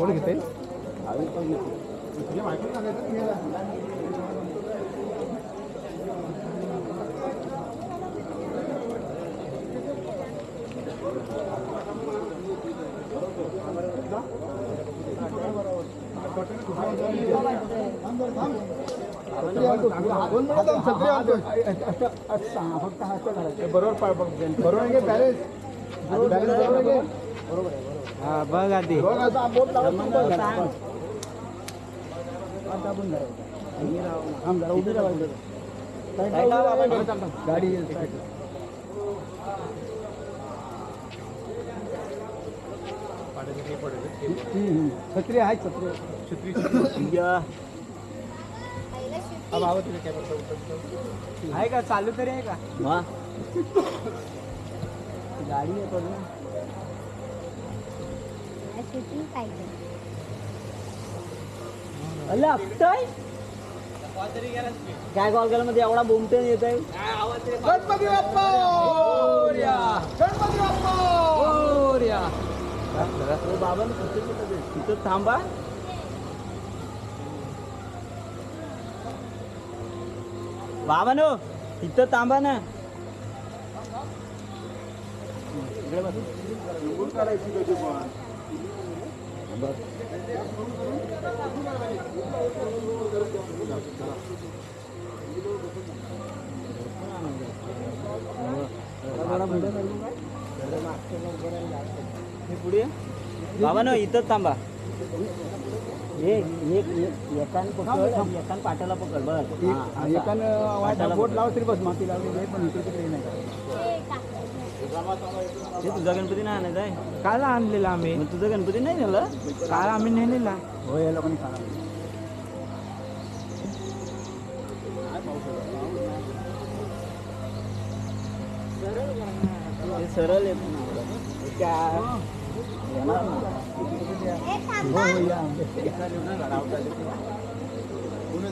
कोण घेते? बरोबर बरोबर आहे. बॅलेन्स बरोबर हा बघ आधी. गाडी. छत्री आहे छत्री कॅमेरा आहे का चालू तरी आहे का गाडी आहे शूटिंग पाहिजे. अरे आपटाय काय कॉल केला मध्ये? एवढा बोमटेन येत आहे गणपती बाप्पा! गणपती बाप्पा! बाबा तिथं थांबा. बाबा नो तिथं थांबा ना. इकडे बस. पुढे बाबा ना इथंच थांबा. एकान पकड एकान पाट्याला पकड हा, असा. एकानं बोट. लावा तरी बस माती लावली नाही पण इकडे तिकडे नाही. हे तुझा गणपती नाही आणायचा आहे? काल आणलेला आम्ही. तुझा गणपती नाही झालं काल आम्ही नेलेला हो या लोकांनी ते सरळ आहे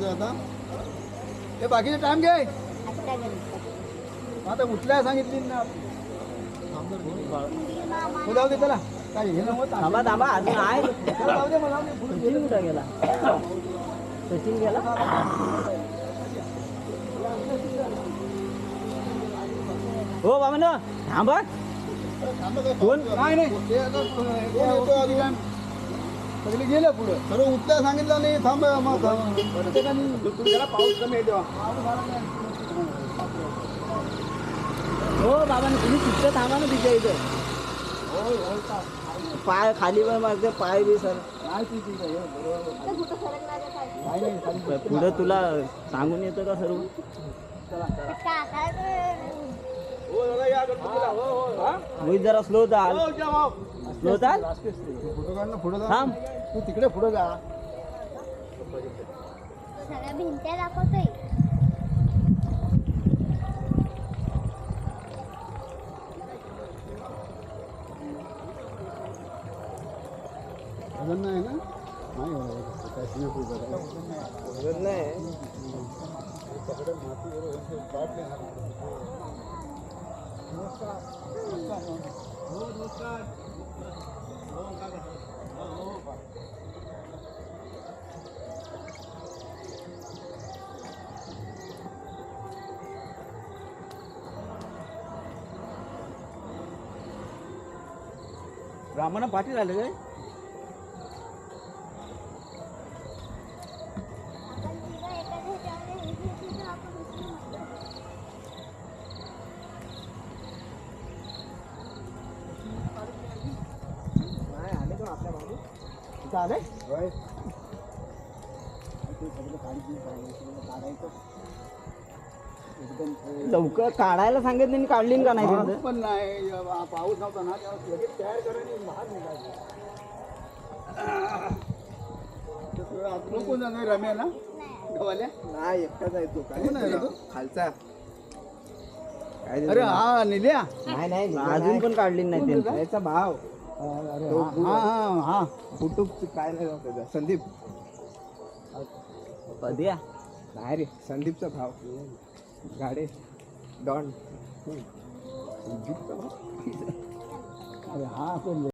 आता हे बाकीचे टाइम घे. आता उठल्या सांगितली ना. जाऊ दे त्याला. काय थांबा थांबा अजून आहे. जाऊ दे मला. सचिन कुठं गेला? सचिन गेला? हो बाबा ना थांबा. कोण? नाही. नाही येतो गेले पुढे. सर्व उठल्या सांगितलं नाही थांब मग प्रत्येकाने पाऊस कमी आहे हो बाबा तुम्ही तिथं थांबा ना तिच्या इथं. पाय खाली पण मारते पाय बी सर. कुठं सरकणार नाही नाही खाली पुढं तुला सांगून येतं का सर्व? हो हो हो हा? मोहित जरा स्लो चाल हो, जा. स्लो चाल फोटो काढ ना पुढे जा. थांब. तू तिकडे पुढे जा. सगळ्या भिंत्या दाखवतोय. वजन नाही ना? नाही. काय सिंह आहे. ब्राह्मण पाठी झालं काय? लवकर काढायला सांगितलं आणि काढली का नाही पाऊस तिथं? पण नाही. जेव्हा पाऊस नव्हता ना लगेच तयार करायला बाहेर निघायचं. ते सगळं आतून कोण जाणार रम्या ना? गवाल्या? नाही एकटाच आहे तो. तो? खालचा. काय अरे हा निल्या. नाही नाही अजून पण काढली नाही. त्याचा भाव. अरे हा हा हा. काय नाही त्याचा. संदीप. कधी? नाही रे संदीपचा भाव. गाडे. डॉन. अरे हा कोण